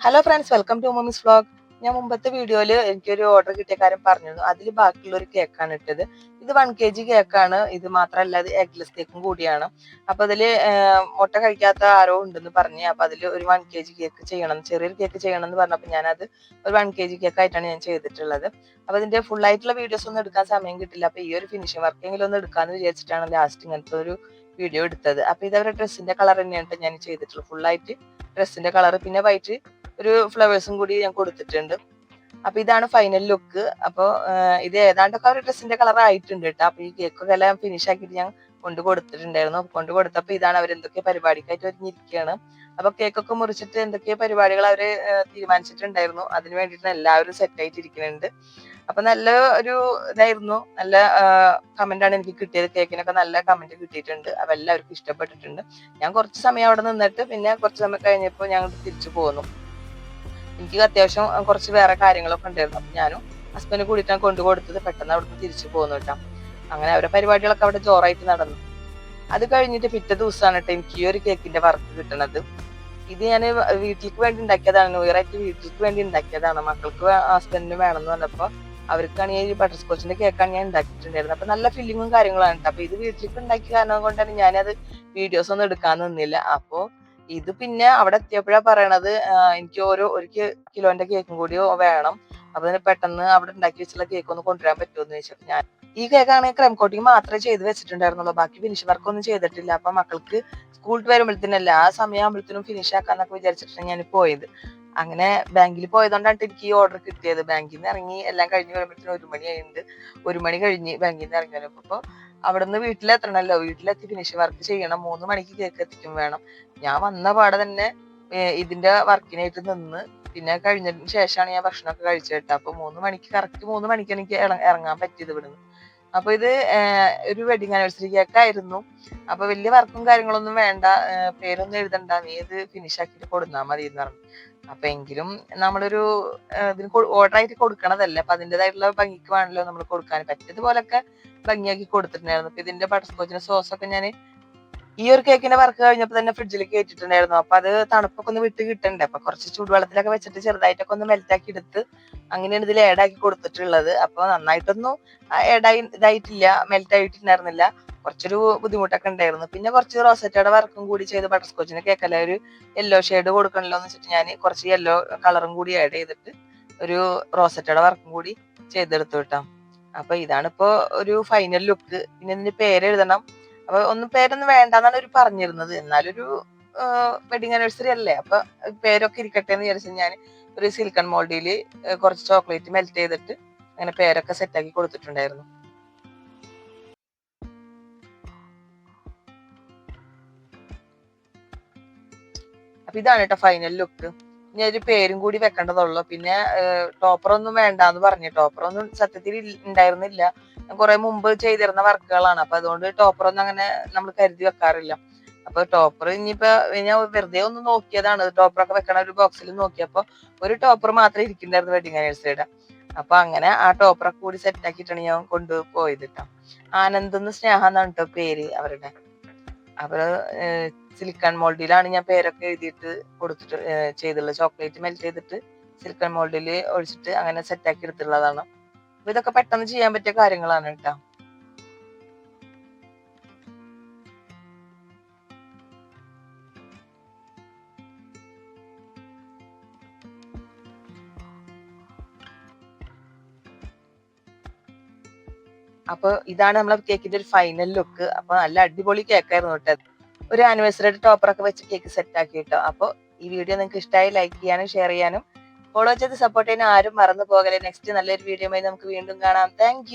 Hello friends welcome to mummy's vlog ഞാൻ മുമ്പത്തെ വീഡിയോയിൽ എനിക്കൊരു ഓർഡർ കിട്ടിയ കാര്യം പറഞ്ഞിരുന്നു. അതിൽ ബാക്കിയുള്ള ഒരു കേക്കാണ് ഇട്ടത്. ഇത് വൺ കെ ജി കേക്കാണ് ഇത് മാത്രമല്ല ഇത് എഗ്ലെസ് കേക്കും കൂടിയാണ്. അപ്പൊ അതിൽ മുട്ട കഴിക്കാത്ത ആരോ ഉണ്ടെന്ന് പറഞ്ഞ് അപ്പൊ അതിൽ ഒരു വൺ കെ ജി കേക്ക് ചെയ്യണം ചെറിയൊരു കേക്ക് ചെയ്യണം എന്ന് പറഞ്ഞപ്പോൾ ഞാനത് ഒരു വൺ കെ ജി കേക്ക് ആയിട്ടാണ് ഞാൻ ചെയ്തിട്ടുള്ളത്. അപ്പൊ അതിന്റെ ഫുൾ ആയിട്ടുള്ള വീഡിയോസ് ഒന്നും എടുക്കാൻ സമയം കിട്ടില്ല. അപ്പൊ ഈ ഒരു ഫിനിഷിംഗ് വർക്കെങ്കിലും ഒന്ന് എടുക്കാന്ന് വിചാരിച്ചിട്ടാണ് ലാസ്റ്റ് ഇങ്ങനത്തെ ഒരു വീഡിയോ എടുത്തത്. അപ്പൊ ഇതവരുടെ ഡ്രസ്സിന്റെ കളർ തന്നെയാണ് ഞാൻ ചെയ്തിട്ടുള്ളത്. ഫുൾ ആയിട്ട് ഡ്രസ്സിന്റെ കളർ പിന്നെ വൈറ്റ് ഒരു ഫ്ലവേഴ്സും കൂടി ഞാൻ കൊടുത്തിട്ടുണ്ട്. അപ്പൊ ഇതാണ് ഫൈനൽ ലുക്ക് അപ്പൊ ഇത് ഏതാണ്ടൊക്കെ ഒരു ഡ്രസ്സിന്റെ കളർ ആയിട്ടുണ്ട് കേട്ടോ. അപ്പൊ ഈ കേക്കൊക്കെ എല്ലാം ഫിനിഷ് ആക്കിയിട്ട് ഞാൻ കൊണ്ട് കൊടുത്തിട്ടുണ്ടായിരുന്നു. കൊണ്ട് കൊടുത്തപ്പോ ഇതാണ് അവർ എന്തൊക്കെ പരിപാടിക്കായിട്ട് ഒരുങ്ങിയിരിക്കുകയാണ് അപ്പൊ കേക്കൊക്കെ മുറിച്ചിട്ട് എന്തൊക്കെ പരിപാടികൾ അവർ തീരുമാനിച്ചിട്ടുണ്ടായിരുന്നു. അതിന് വേണ്ടിയിട്ട് എല്ലാവരും സെറ്റ് ആയിട്ടിരിക്കുന്നുണ്ട് അപ്പൊ നല്ല ഒരു ഇതായിരുന്നു. നല്ല കമന്റ് ആണ് എനിക്ക് കിട്ടിയത്. കേക്കിനൊക്കെ നല്ല കമന്റ് കിട്ടിയിട്ടുണ്ട്. അപ്പൊ എല്ലാവർക്കും ഇഷ്ടപ്പെട്ടിട്ടുണ്ട്. ഞാൻ കുറച്ച് സമയം അവിടെ നിന്നിട്ട് പിന്നെ കുറച്ച് സമയം കഴിഞ്ഞപ്പോൾ ഞങ്ങൾ തിരിച്ചു പോന്നു. എനിക്ക് അത്യാവശ്യം കുറച്ച് വേറെ കാര്യങ്ങളൊക്കെ ഉണ്ടായിരുന്നു. അപ്പൊ ഞാനും ഹസ്ബൻഡ് കൂടിയിട്ടാണ് കൊണ്ടു കൊടുത്തത് പെട്ടെന്ന് അവിടുന്ന് തിരിച്ചു പോകുന്നു കേട്ടോ. അങ്ങനെ അവരുടെ പരിപാടികളൊക്കെ അവിടെ ജോറായിട്ട് നടന്നു. അത് കഴിഞ്ഞിട്ട് പിറ്റേ ദിവസമാണ് കേട്ടോ എനിക്ക് ഈ ഒരു കേക്കിന്റെ വർക്ക് കിട്ടണത്. ഇത് ഞാൻ വീട്ടിലേക്ക് വേണ്ടി ഉണ്ടാക്കിയതാണ്. ന്യൂ ഇയർ വീട്ടിലേക്ക് വേണ്ടി ഉണ്ടാക്കിയതാണ്. മക്കൾക്ക് ഹസ്ബൻഡിന് വേണമെന്ന് പറഞ്ഞപ്പോ അവർക്കാണ് ഈ ബട്ടർ സ്കോച്ചിന്റെ കേക്കാണ് ഞാൻ ഉണ്ടാക്കിയിട്ടുണ്ടായിരുന്നത്. അപ്പൊ നല്ല ഫില്ലിങ്ങും കാര്യങ്ങളാണ് കേട്ടോ. അപ്പൊ ഇത് വീട്ടിലേക്ക് ഉണ്ടാക്കിയ കാരണം കൊണ്ടാണ് ഞാനത് വീഡിയോസ് ഒന്നും എടുക്കാൻ നിന്നില്ല. അപ്പോ ഇത് പിന്നെ അവിടെ എത്തിയപ്പോഴാ പറയണത് എനിക്ക് ഓരോ ഒരു കിലോന്റെ കേക്കും കൂടി വേണം. അപ്പൊ പെട്ടെന്ന് അവിടെ ഉണ്ടാക്കി വെച്ചുള്ള കേക്ക് ഒന്ന് കൊണ്ടുവരാൻ പറ്റുമെന്ന് ചോദിച്ചപ്പോ ഞാൻ ഈ കേക്കാണെങ്കിൽ ക്രം കോട്ടിങ് മാത്രമേ ചെയ്ത് വെച്ചിട്ടുണ്ടായിരുന്നുള്ളൂ. ബാക്കി ഫിനിഷ് വർക്ക് ഒന്നും ചെയ്തിട്ടില്ല. അപ്പൊ മക്കൾക്ക് സ്കൂൾ വരുമ്പോഴത്തേനല്ല ആ സമയമാകുമ്പോഴത്തേനും ഫിനിഷ് ആക്കാന്നൊക്കെ വിചാരിച്ചിട്ടാണ് ഞാൻ പോയത്. അങ്ങനെ ബാങ്കിൽ പോയതുകൊണ്ടാണ് എനിക്ക് ഈ ഓർഡർ കിട്ടിയത്. ബാങ്കിൽ നിന്ന് ഇറങ്ങി എല്ലാം കഴിഞ്ഞ് വരുമ്പോഴത്തേനും ഒരു മണി കഴിഞ്ഞിട്ട് ഒരു മണി കഴിഞ്ഞ് ബാങ്കിൽ നിന്ന് ഇറങ്ങി അപ്പൊ അവിടുന്ന് വീട്ടിലെത്തണല്ലോ. വീട്ടിലെത്തി ഫിനിഷ് വർക്ക് ചെയ്യണം. മൂന്ന് മണിക്ക് കേക്ക് എത്തിക്കും വേണം. ഞാൻ വന്ന പാടെ തന്നെ ഇതിന്റെ വർക്കിനായിട്ട് നിന്ന് പിന്നെ കഴിഞ്ഞതിന് ശേഷമാണ് ഞാൻ ഭക്ഷണമൊക്കെ കഴിച്ചിട്ട് അപ്പൊ മൂന്ന് മണിക്ക് കറക്റ്റ് മൂന്ന് മണിക്ക് എനിക്ക് ഇറങ്ങാൻ പറ്റിയത് ഇവിടുന്ന്. അപ്പൊ ഇത് ഒരു വെഡിങ് ആനിവേഴ്സറി കേക്ക് ആയിരുന്നു. അപ്പൊ വലിയ വർക്കും കാര്യങ്ങളൊന്നും വേണ്ട. പേരൊന്നും എഴുതണ്ട. നീ ഇത് ഫിനിഷ് ആക്കിയിട്ട് കൊടുത്താൽ മതി എന്ന് പറഞ്ഞു. അപ്പൊ എങ്കിലും നമ്മളൊരു ഇതിന് ഓർഡർ ആയിട്ട് കൊടുക്കണതല്ലേ. അപ്പൊ അതിന്റെതായിട്ടുള്ള ഭംഗിക്ക് വേണമല്ലോ നമ്മൾ കൊടുക്കാൻ. പറ്റിയതുപോലൊക്കെ ഭംഗിയാക്കി കൊടുത്തിട്ടുണ്ടായിരുന്നു. അപ്പൊ ഇതിന്റെ ബട്ടർ സ്കോച്ചിന്റെ സോസ് ഒക്കെ ഞാൻ ഈ ഒരു കേക്കിന്റെ വർക്ക് കഴിഞ്ഞപ്പോൾ തന്നെ ഫ്രിഡ്ജിൽ കയറ്റിട്ടുണ്ടായിരുന്നു അപ്പൊ അത് തണുപ്പൊക്കെ ഒന്ന് വിട്ട് കിട്ടണ്ടേ? അപ്പൊ കുറച്ച് ചൂടുവെള്ളത്തിലൊക്കെ വെച്ചിട്ട് ചെറുതായിട്ടൊക്കെ ഒന്ന് മെൽറ്റ് ആക്കി എടുത്ത് അങ്ങനെയാണ് ഇതിൽ ആഡ് ആക്കി കൊടുത്തിട്ടുള്ളത്. അപ്പൊ നന്നായിട്ടൊന്നും ആഡായി ഇതായിട്ടില്ല മെൽറ്റ് ആയിട്ടുണ്ടായിരുന്നില്ല. കുറച്ചൊരു ബുദ്ധിമുട്ടൊക്കെ ഉണ്ടായിരുന്നു. പിന്നെ കുറച്ച് റോസറ്റയുടെ വർക്കും കൂടി ചെയ്ത് ബട്ടർ സ്കോച്ചിന് കേക്കല്ല ഒരു യെല്ലോ ഷെയ്ഡ് കൊടുക്കണല്ലോ എന്ന് വെച്ചിട്ട് ഞാൻ കുറച്ച് യെല്ലോ കളറും കൂടി ആഡ് ചെയ്തിട്ട് ഒരു റോസറ്റയുടെ വർക്കും കൂടി ചെയ്തെടുത്തു കിട്ടാം. അപ്പൊ ഇതാണ് ഇപ്പോ ഒരു ഫൈനൽ ലുക്ക് പിന്നെ ഇതിന്റെ പേര് എഴുതണം. അപ്പൊ ഒന്നും പേരൊന്നും വേണ്ടെന്നാണ് ഒരു പറഞ്ഞിരുന്നത്. എന്നാലൊരു വെഡിങ് ആനിവേഴ്സറി അല്ലേ? അപ്പൊ പേരൊക്കെ ഇരിക്കട്ടെ എന്ന് വിചാരിച്ചു ഞാൻ ഒരു സിൽക്കൺ മോൾഡിയിൽ കുറച്ച് ചോക്ലേറ്റ് മെൽറ്റ് ചെയ്തിട്ട് അങ്ങനെ പേരൊക്കെ സെറ്റാക്കി കൊടുത്തിട്ടുണ്ടായിരുന്നു. അപ്പൊ ഇതാണ് കേട്ടോ ഫൈനൽ ലുക്ക് ഇനി ഒരു പേരും കൂടി വെക്കേണ്ടതുള്ളൂ. പിന്നെ ടോപ്പർ ഒന്നും വേണ്ടാന്ന് പറഞ്ഞു. ടോപ്പർ ഒന്നും സത്യത്തിൽ ഉണ്ടായിരുന്നില്ല കുറെ മുമ്പ് ചെയ്തിരുന്ന വർക്കുകളാണ്. അപ്പൊ അതുകൊണ്ട് ടോപ്പർ ഒന്നും അങ്ങനെ നമ്മൾ കരുതി വെക്കാറില്ല. അപ്പൊ ടോപ്പർ ഇനിയിപ്പോ ഞാൻ വെറുതെ ഒന്ന് നോക്കിയതാണ്. ടോപ്പർ ഒക്കെ വെക്കണ ഒരു ബോക്സിൽ നോക്കിയപ്പോ ഒരു ടോപ്പർ മാത്രമേ ഇരിക്കുന്നുണ്ടായിരുന്നു വെഡിങ് ആനിവേഴ്സറിയുടെ അപ്പൊ അങ്ങനെ ആ ടോപ്പറൊക്കെ കൂടി സെറ്റ് ആക്കിയിട്ടാണ് ഞാൻ കൊണ്ടുപോയത് കേട്ടോ ആനന്ദ് എന്ന് സ്നേഹ എന്നാണ് കേട്ടോ പേര് അവരുടെ. അപ്പൊ സിലിക്കൺ മോൾഡിലാണ് ഞാൻ പേരൊക്കെ എഴുതിയിട്ട് കൊടുത്തിട്ട് ചെയ്തുള്ളത് ചോക്ലേറ്റ് മെൽറ്റ് ചെയ്തിട്ട് സിലിക്കൺ മോൾഡിൽ ഒഴിച്ചിട്ട് അങ്ങനെ സെറ്റ് ആക്കി എടുത്തിട്ടുള്ളതാണ്. അപ്പൊ ഇതൊക്കെ പെട്ടെന്ന് ചെയ്യാൻ പറ്റിയ കാര്യങ്ങളാണ് കേട്ടോ. അപ്പൊ ഇതാണ് നമ്മളെ കേക്കിന്റെ ഒരു ഫൈനൽ ലുക്ക് അപ്പൊ നല്ല അടിപൊളി കേക്കായിരുന്നു കേട്ടോ ഒരു ആനിവേഴ്സറിയുടെ ടോപ്പറൊക്കെ വെച്ച് കേക്ക് സെറ്റ് ആക്കി കേട്ടോ. അപ്പൊ ഈ വീഡിയോ നിങ്ങൾക്ക് ഇഷ്ടമായി ലൈക്ക് ചെയ്യാനും ഷെയർ ചെയ്യാനും. ഫോളോ ചെയ്ത് സപ്പോർട്ട് ചെയ്യാനും ആരും മറന്നു പോകലേ നെക്സ്റ്റ് നല്ലൊരു വീഡിയോ നമുക്ക് വീണ്ടും കാണാം. താങ്ക്